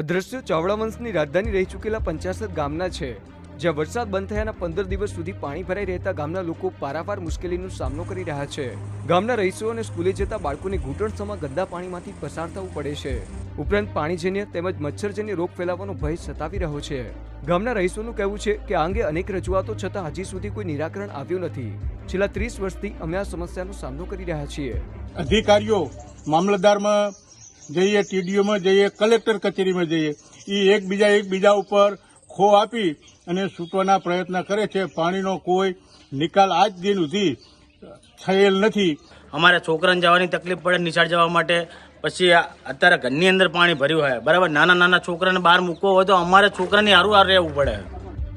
અદ્રશ્ય ચાવડા વંશની રાજધાની રહી ચૂકેલા પંચાસર ગામના છે, જ્યાં વરસાદ બંધ થયાના પંદર દિવસ સુધી પાણી ભરાઈ રહેતા ગામના લોકો પારાપાર મુશ્કેલીનો સામનો કરી રહ્યા છે. ગામના રહીશો અને સ્કૂલે જતા બાળકોને ઘૂંટણસમાં ગંદા પાણીમાંથી પસાર થવું પડે છે. ઉપરાંત પાણીજન્ય તેમજ મચ્છરજન્ય રોગ ફેલાવાનો ભય સતાવી રહ્યો છે. ગામના રહીશોનું કહેવું છે કે આ અંગે અનેક રજૂઆતો છતાં હજી સુધી કોઈ નિરાકરણ આવ્યું નથી. છેલ્લા ત્રીસ વર્ષથી અમે આ સમસ્યાનો સામનો કરી રહ્યા છીએ. અધિકારીઓ, મામલતદારમાં જઈએ ટીડીઓમાં જઈએ કલેક્ટર કચેરીમાં જઈએ એ એકબીજા એકબીજા ઉપર ખો આપી અને છૂટવાના પ્રયત્ન કરે છે. પાણીનો કોઈ નિકાલ આજ દિન સુધી થયેલ નથી. અમારે છોકરાને જવાની તકલીફ પડે નિશાળ જવા માટે. પછી અત્યારે ઘરની અંદર પાણી ભર્યું હોય. બરાબર? નાના નાના છોકરાને બહાર મૂકવો હોય તો અમારે છોકરાની હારું હાર રહેવું પડે.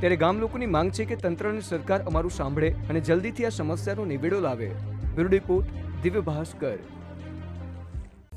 ત્યારે ગામ લોકોની માંગ છે કે તંત્ર અને સરકાર અમારું સાંભળે અને જલ્દીથી આ સમસ્યાનો નિવેડો લાવે. Bureau report Divya Bhaskar.